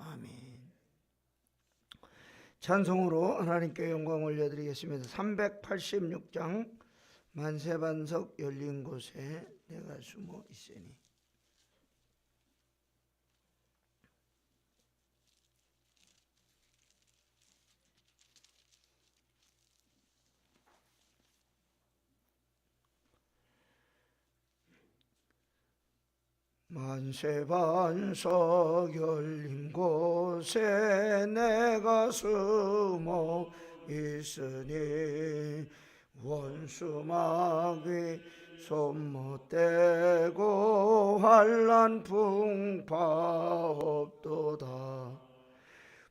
아멘. 찬송으로 하나님께 영광 올려드리겠습니다. 386장 만세반석 열린 곳에 내가 숨어 있으니 만세반석 열린 곳에 내가 숨어 있으니 원수마귀 손못대고 환란 풍파 없도다.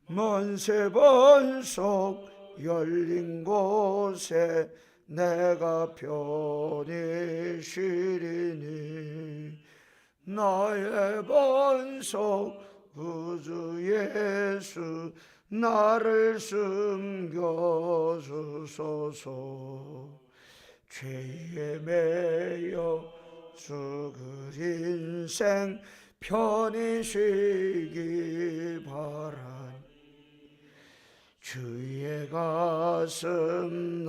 만세반석 열린 곳에 내가 편히 쉬리니 나의 반석 구주 예수 나를 숨겨주소서. 죄에 매여 죽을 인생 편히 쉬기 바라니 주의 가슴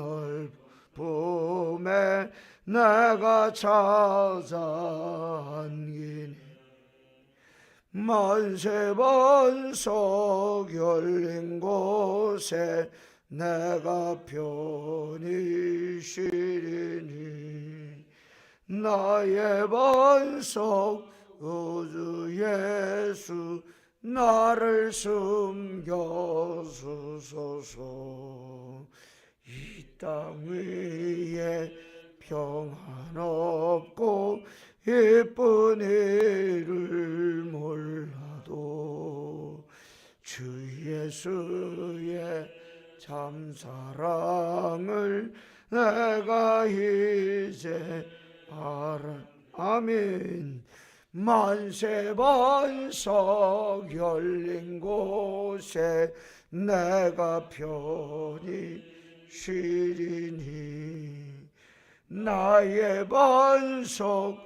넓음에 내가 찾아 안기니 만세반석 열린 곳에 내가 편히 쉬리니 나의 반석 우주 예수 나를 숨겨주소서. 이 땅 위에 평안 없고 예쁜 일을 몰라도 주 예수의 참 사랑을 내가 이제 알아 아멘 만세 반석 열린 곳에 내가 편히 쉬리니 나의 반석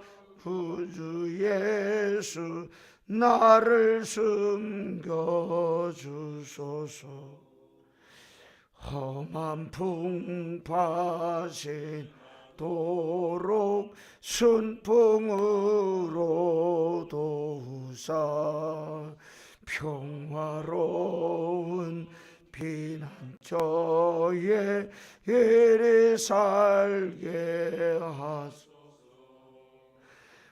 구주 예수 나를 숨겨주소서. 험한 풍파신 도록 순풍으로 도우사 평화로운 피난처에 이리 살게 하소서.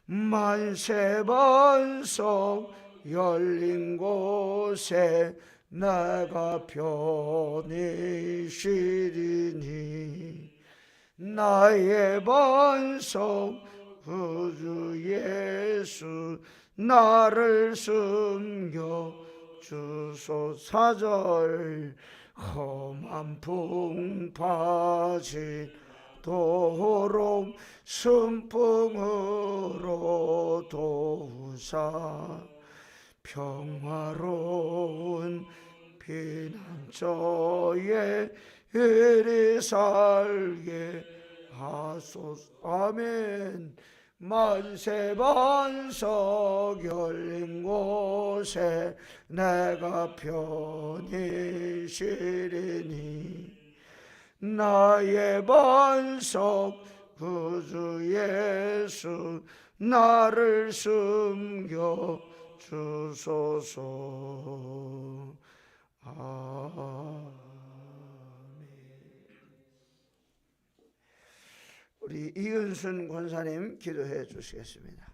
만세 반석 열린 곳에 내가 편히 쉬리니. 나의 반석 구주 예수 나를 숨겨 주소 사절. 험한 풍파진 도록 순풍으로 도우사. 평화로운 피난처에 이리 살게 하소서. 아멘 만세반석 열린 곳에 내가 편히 쉬리니. 나의 반석 구주 예수 나를 숨겨 주소서. 아 우리 이은순 권사님 기도해 주시겠습니다.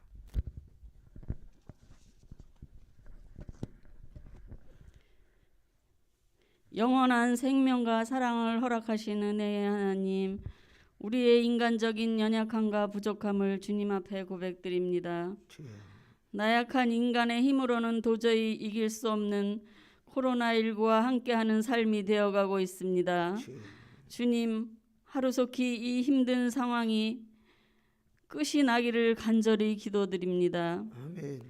영원한 생명과 사랑을 허락하시는 은혜의 하나님, 우리의 인간적인 연약함과 부족함을 주님 앞에 고백드립니다. 나약한 인간의 힘으로는 도저히 이길 수 없는 코로나19와 함께하는 삶이 되어가고 있습니다. 주님, 하루속히 이 힘든 상황이 끝이 나기를 간절히 기도드립니다. 아멘.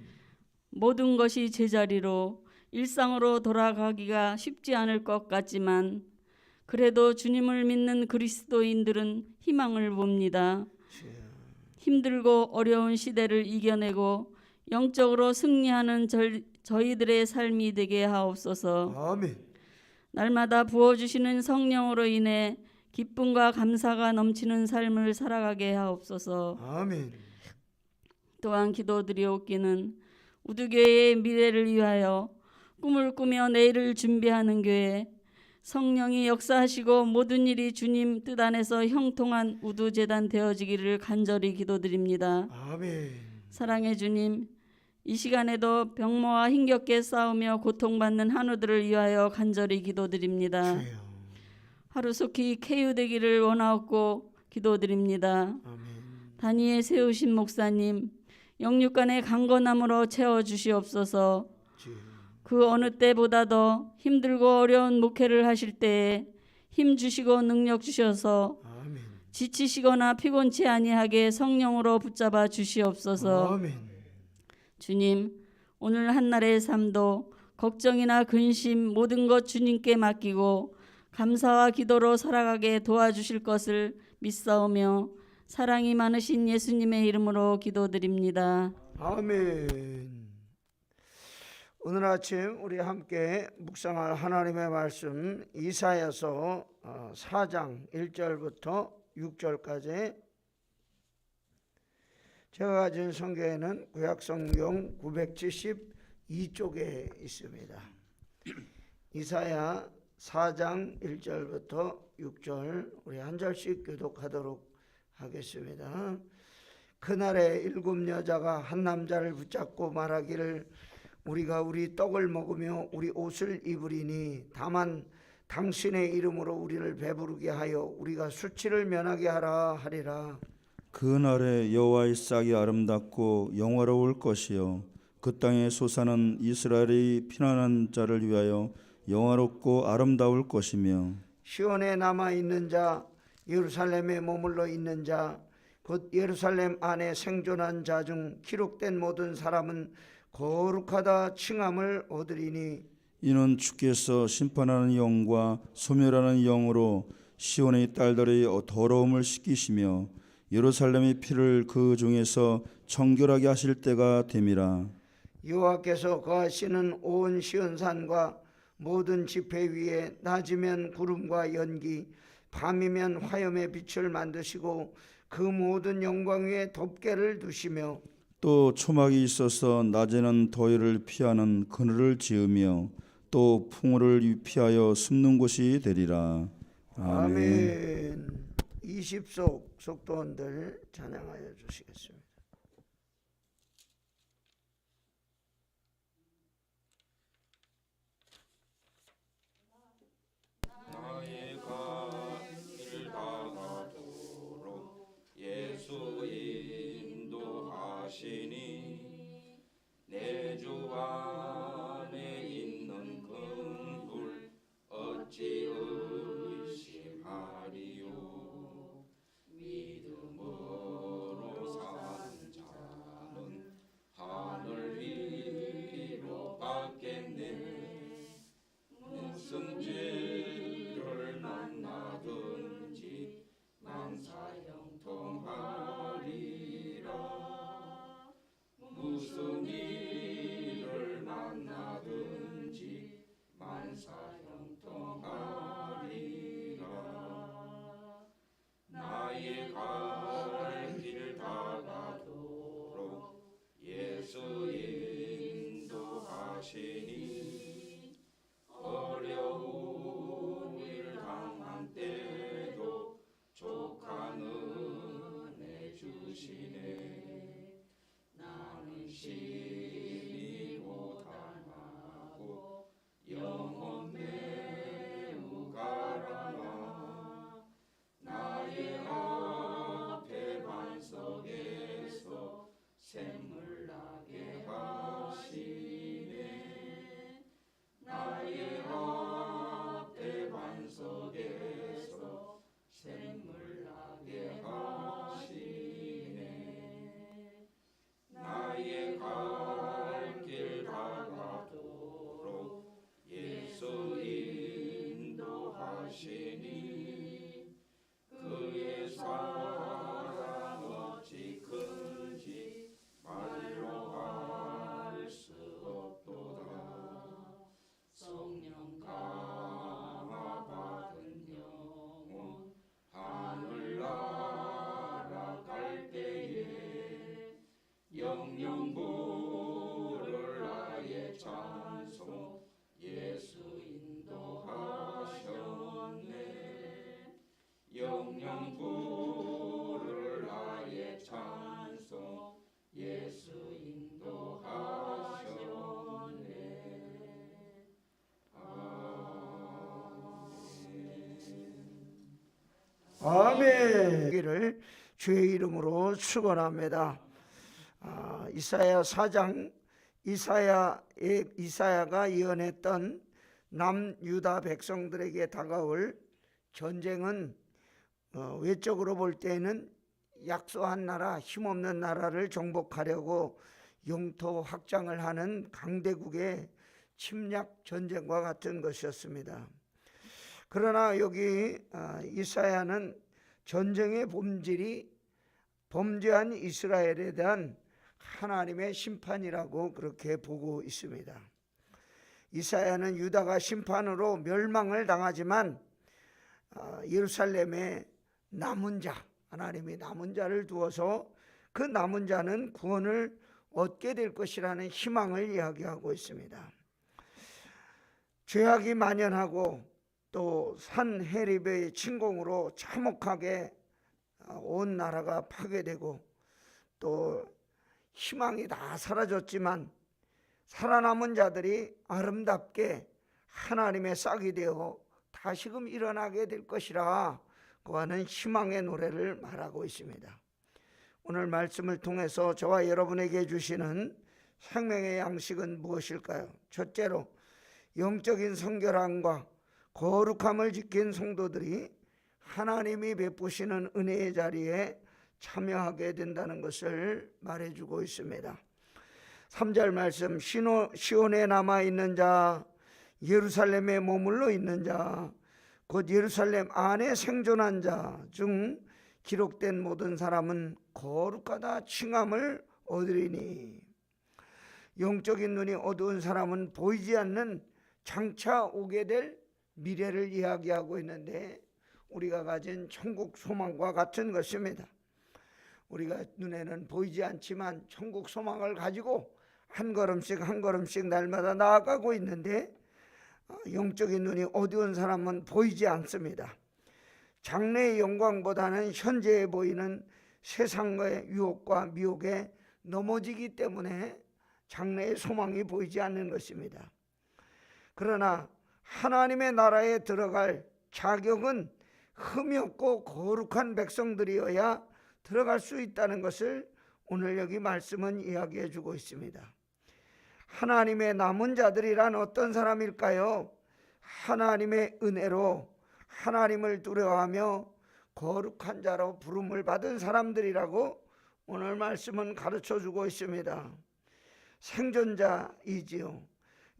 모든 것이 제자리로 일상으로 돌아가기가 쉽지 않을 것 같지만 그래도 주님을 믿는 그리스도인들은 희망을 봅니다. 힘들고 어려운 시대를 이겨내고 영적으로 승리하는 절- 저희들의 삶이 되게 하옵소서. 아멘. 날마다 부어 주시는 성령으로 인해 기쁨과 감사가 넘치는 삶을 살아가게 하옵소서. 아멘. 또한 기도드리옵기는 우두교회의 미래를 위하여 꿈을 꾸며 내일을 준비하는 교회 성령이 역사하시고 모든 일이 주님 뜻 안에서 형통한 우두 재단 되어지기를 간절히 기도드립니다. 아멘. 사랑의 주님, 이 시간에도 병모와 힘겹게 싸우며 고통받는 한우들을 위하여 간절히 기도드립니다. 주여. 하루속히 쾌유되기를 원하옵고 기도드립니다. 아멘. 다니엘 세우신 목사님 영육간의 강건함으로 채워 주시옵소서. 그 어느 때보다도 힘들고 어려운 목회를 하실 때에 힘 주시고 능력 주셔서 아멘. 지치시거나 피곤치 아니하게 성령으로 붙잡아 주시옵소서. 아멘. 주님, 오늘 한날의 삶도 걱정이나 근심 모든 것 주님께 맡기고 감사와 기도로 살아가게 도와주실 것을 믿사오며 사랑이 많으신 예수님의 이름으로 기도드립니다. 아멘. 오늘 아침 우리 함께 묵상할 하나님의 말씀 이사야서 어, 4장 1절부터 6절까지 제가 가진 성경에는 구약 성경 972쪽에 있습니다. 이사야 4장 1절부터 6절 우리 한 절씩 교독하도록 하겠습니다. 그날에 일곱 여자가 한 남자를 붙잡고 말하기를 우리가 우리 떡을 먹으며 우리 옷을 입으리니 다만 당신의 이름으로 우리를 배부르게 하여 우리가 수치를 면하게 하라 하리라. 그날에 여호와의 싹이 아름답고 영화로울 것이요 그 땅의 소사는 이스라엘이 피난한 자를 위하여 영화롭고 아름다울 것이며 시온에 남아 있는 자, 예루살렘에 머물러 있는 자, 곧 예루살렘 안에 생존한 자 중 기록된 모든 사람은 거룩하다 칭함을 얻으리니. 이는 주께서 심판하는 영과 소멸하는 영으로 시온의 딸들의 더러움을 씻기시며 예루살렘의 피를 그 중에서 청결하게 하실 때가 됨이라. 여호와께서 거하시는 온 시온산과 모든 지폐 위에 낮이면 구름과 연기 밤이면 화염의 빛을 만드시고 그 모든 영광 위에 덮개를 두시며 또 초막이 있어서 낮에는 더위를 피하는 그늘을 지으며 또 풍우를 피하여 숨는 곳이 되리라. 아멘. 아멘. 20속 속도원들 찬양하여 주시겠습니다. 아멘. 기를 주의 이름으로 축원합니다. 아, 이사야 4장 이사야의 이사야가 예언했던 남유다 백성들에게 다가올 전쟁은 어, 외적으로 볼 때는 약소한 나라, 힘없는 나라를 정복하려고 영토 확장을 하는 강대국의 침략 전쟁과 같은 것이었습니다. 그러나 여기 아, 이사야는 전쟁의 본질이 범죄한 이스라엘에 대한 하나님의 심판이라고 그렇게 보고 있습니다. 이사야는 유다가 심판으로 멸망을 당하지만 아, 예루살렘에 남은 자, 하나님이 남은 자를 두어서 그 남은 자는 구원을 얻게 될 것이라는 희망을 이야기하고 있습니다. 죄악이 만연하고 또 산 해립의 침공으로 참혹하게 어, 온 나라가 파괴되고 또 희망이 다 사라졌지만 살아남은 자들이 아름답게 하나님의 싹이 되어 다시금 일어나게 될 것이라 그와는 희망의 노래를 말하고 있습니다. 오늘 말씀을 통해서 저와 여러분에게 주시는 생명의 양식은 무엇일까요? 첫째로 영적인 성결함과 거룩함을 지킨 성도들이 하나님이 베푸시는 은혜의 자리에 참여하게 된다는 것을 말해주고 있습니다. 3절 말씀 시온에 남아 있는 자 예루살렘에 머물러 있는 자 곧 예루살렘 안에 생존한 자 중 기록된 모든 사람은 거룩하다 칭함을 얻으리니 영적인 눈이 어두운 사람은 보이지 않는 장차 오게 될 미래를 이야기하고 있는데 우리가 가진 천국 소망과 같은 것입니다. 우리가 눈에는 보이지 않지만 천국 소망을 가지고 한 걸음씩 한 걸음씩 날마다 나아가고 있는데 어, 영적인 눈이 어두운 사람은 보이지 않습니다. 장래의 영광보다는 현재에 보이는 세상의 유혹과 미혹에 넘어지기 때문에 장래의 소망이 보이지 않는 것입니다. 그러나 하나님의 나라에 들어갈 자격은 흠이 없고 거룩한 백성들이어야 들어갈 수 있다는 것을 오늘 여기 말씀은 이야기해 주고 있습니다. 하나님의 남은 자들이란 어떤 사람일까요? 하나님의 은혜로 하나님을 두려워하며 거룩한 자로 부름을 받은 사람들이라고 오늘 말씀은 가르쳐 주고 있습니다. 생존자이지요.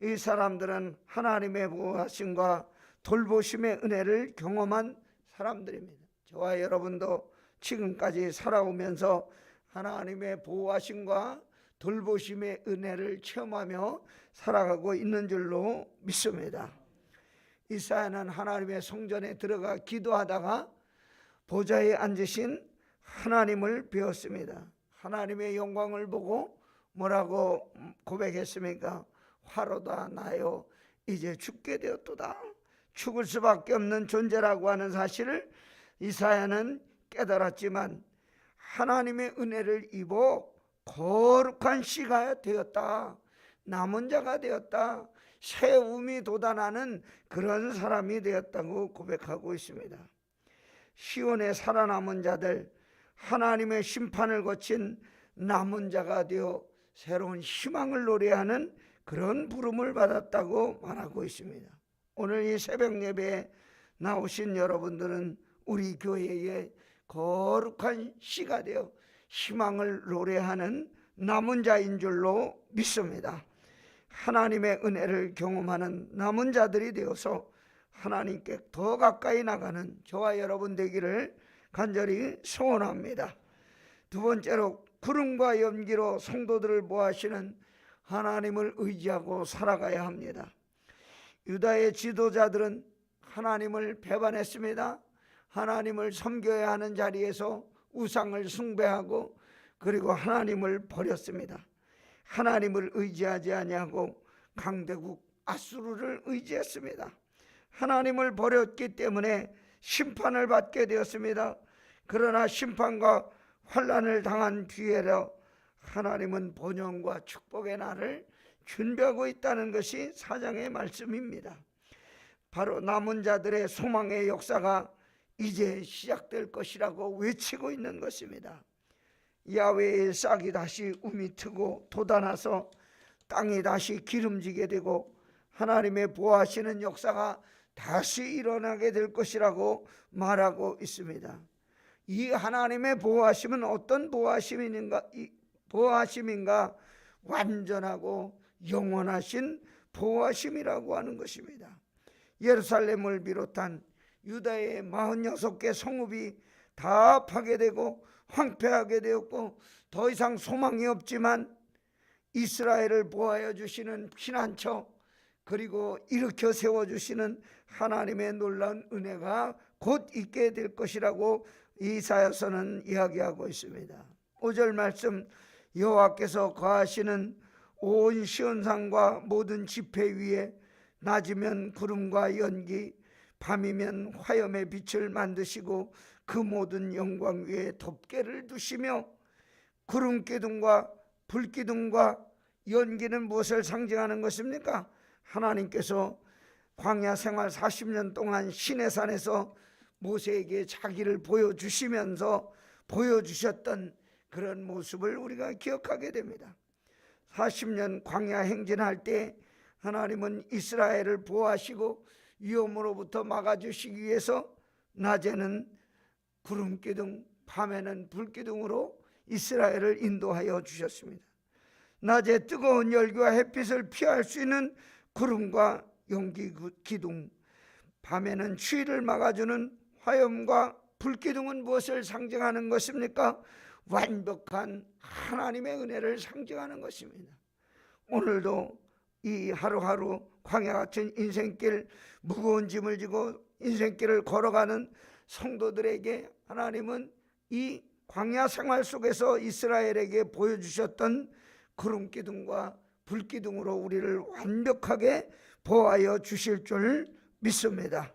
이 사람들은 하나님의 보호하심과 돌보심의 은혜를 경험한 사람들입니다. 저와 여러분도 지금까지 살아오면서 하나님의 보호하심과 돌보심의 은혜를 체험하며 살아가고 있는 줄로 믿습니다. 이사야는 하나님의 성전에 들어가 기도하다가 보좌에 앉으신 하나님을 배웠습니다. 하나님의 영광을 보고 뭐라고 고백했습니까? 화로다 나요 이제 죽게 되었도다. 죽을 수밖에 없는 존재라고 하는 사실을 이사야는 깨달았지만 하나님의 은혜를 입어 거룩한 씨가 되었다. 남은 자가 되었다. 세움이 돋아나는 그런 사람이 되었다고 고백하고 있습니다. 시온에 살아남은 자들, 하나님의 심판을 거친 남은 자가 되어 새로운 희망을 노래하는 그런 부름을 받았다고 말하고 있습니다. 오늘 이 새벽 예배에 나오신 여러분들은 우리 교회의 거룩한 씨가 되어 희망을 노래하는 남은 자인 줄로 믿습니다. 하나님의 은혜를 경험하는 남은 자들이 되어서 하나님께 더 가까이 나가는 저와 여러분 되기를 간절히 소원합니다. 두 번째로 구름과 연기로 성도들을 모하시는 하나님을 의지하고 살아가야 합니다. 유다의 지도자들은 하나님을 배반했습니다. 하나님을 섬겨야 하는 자리에서 우상을 숭배하고 그리고 하나님을 버렸습니다. 하나님을 의지하지 아니하고 강대국 아수르를 의지했습니다. 하나님을 버렸기 때문에 심판을 받게 되었습니다. 그러나 심판과 환란을 당한 뒤에라 하나님은 번영과 축복의 날을 준비하고 있다는 것이 사장의 말씀입니다. 바로 남은 자들의 소망의 역사가 이제 시작될 것이라고 외치고 있는 것입니다. 야외의 싹이 다시 움이 트고 돋아나서 땅이 다시 기름지게 되고 하나님의 보호하시는 역사가 다시 일어나게 될 것이라고 말하고 있습니다. 이 하나님의 보호하심은 어떤 보호하심인가? 이 보호하심인가? 완전하고 영원하신 보호하심이라고 하는 것입니다. 예루살렘을 비롯한 유다의 46개 성읍이 다 파괴되고 황폐하게 되었고 더 이상 소망이 없지만 이스라엘을 보호하여 주시는 피난처 그리고 일으켜 세워 주시는 하나님의 놀라운 은혜가 곧 있게 될 것이라고 이사야서는 이야기하고 있습니다. 5절 말씀 여호와께서 거하시는 온 시온산과 모든 지폐 위에 낮이면 구름과 연기 밤이면 화염의 빛을 만드시고 그 모든 영광 위에 덮개를 두시며 구름 기둥과 불 기둥과 연기는 무엇을 상징하는 것입니까? 하나님께서 광야 생활 40년 동안 시내산에서 모세에게 자기를 보여주시면서 보여주셨던 그런 모습을 우리가 기억하게 됩니다. 40년 광야 행진할 때 하나님은 이스라엘을 보호하시고 위험으로부터 막아주시기 위해서 낮에는 구름 기둥, 밤에는 불 기둥으로 이스라엘을 인도하여 주셨습니다. 낮에 뜨거운 열기와 햇빛을 피할 수 있는 구름과 연기 기둥, 밤에는 추위를 막아주는 화염과 불기둥은 무엇을 상징하는 것입니까? 완벽한 하나님의 은혜를 상징하는 것입니다. 오늘도 이 하루하루 광야 같은 인생길 무거운 짐을 지고 인생길을 걸어가는 성도들에게 하나님은 이 광야 생활 속에서 이스라엘에게 보여주셨던 구름 기둥과 불 기둥으로 우리를 완벽하게 보호하여 주실 줄 믿습니다.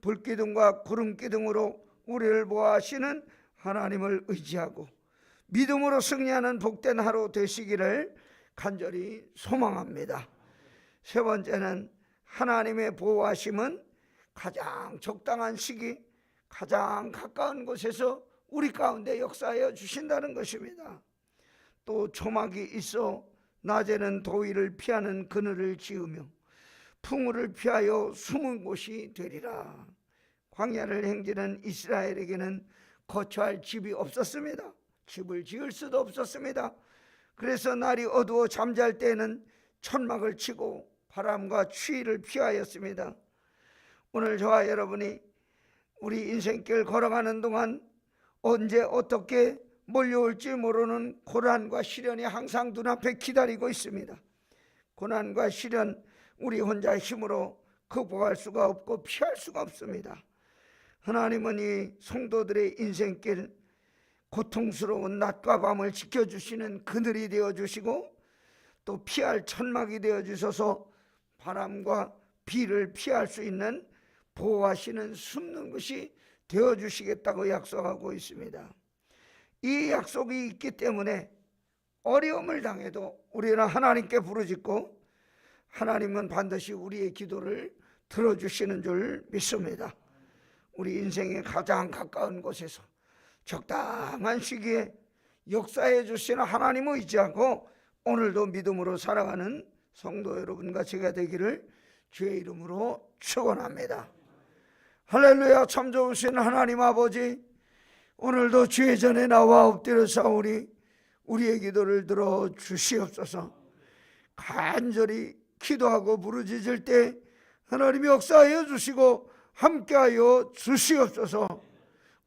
불 기둥과 구름 기둥으로 우리를 보호하시는 하나님을 의지하고 믿음으로 승리하는 복된 하루 되시기를 간절히 소망합니다. 세 번째는 하나님의 보호하심은 가장 적당한 시기, 가장 가까운 곳에서 우리 가운데 역사하여 주신다는 것입니다. 또 조막이 있어 낮에는 더위를 피하는 그늘을 지으며 풍우를 피하여 숨은 곳이 되리라. 광야를 행진한 이스라엘에게는 거처할 집이 없었습니다. 집을 지을 수도 없었습니다. 그래서 날이 어두워 잠잘 때에는 천막을 치고 바람과 추위를 피하였습니다. 오늘 저와 여러분이 우리 인생길 걸어가는 동안 언제 어떻게 몰려올지 모르는 고난과 시련이 항상 눈앞에 기다리고 있습니다. 고난과 시련 우리 혼자 힘으로 극복할 수가 없고 피할 수가 없습니다. 하나님은 이 성도들의 인생길 고통스러운 낮과 밤을 지켜주시는 그늘이 되어주시고 또 피할 천막이 되어주셔서 바람과 비를 피할 수 있는 보호하시는 숨는 것이 되어주시겠다고 약속하고 있습니다. 이 약속이 있기 때문에 어려움을 당해도 우리는 하나님께 부르짖고 하나님은 반드시 우리의 기도를 들어주시는 줄 믿습니다. 우리 인생의 가장 가까운 곳에서 적당한 시기에 역사해 주시는 하나님을 의지하고 오늘도 믿음으로 살아가는 성도 여러분과 제가 되기를 주의 이름으로 축원합니다. 할렐루야 참 좋으신 하나님 아버지 오늘도 주의 전에 나와 엎드려 싸우니 우리의 기도를 들어 주시옵소서 간절히 기도하고 부르짖을 때 하나님이 역사하여 주시고 함께하여 주시옵소서.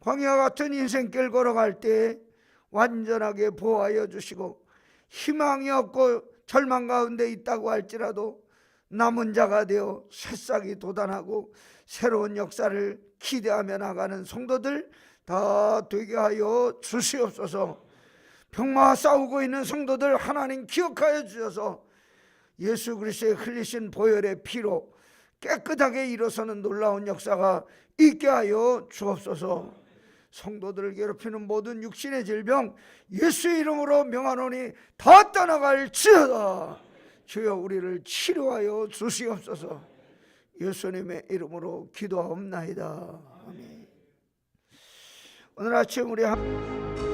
광야 같은 인생길 걸어갈 때 완전하게 보호하여 주시고 희망이 없고 절망 가운데 있다고 할지라도 남은 자가 되어 새싹이 돋아나고 새로운 역사를 기대하며 나가는 성도들 다 되게 하여 주시옵소서. 병마와 싸우고 있는 성도들 하나님 기억하여 주셔서 예수 그리스도의 흘리신 보혈의 피로 깨끗하게 일어서는 놀라운 역사가 있게 하여 주옵소서. 성도들을 괴롭히는 모든 육신의 질병 예수의 이름으로 명하노니 다 떠나갈 지어다. 주여 우리를 치료하여 주시옵소서. 예수님의 이름으로 기도하옵나이다. 아멘. 오늘 아침 우리 한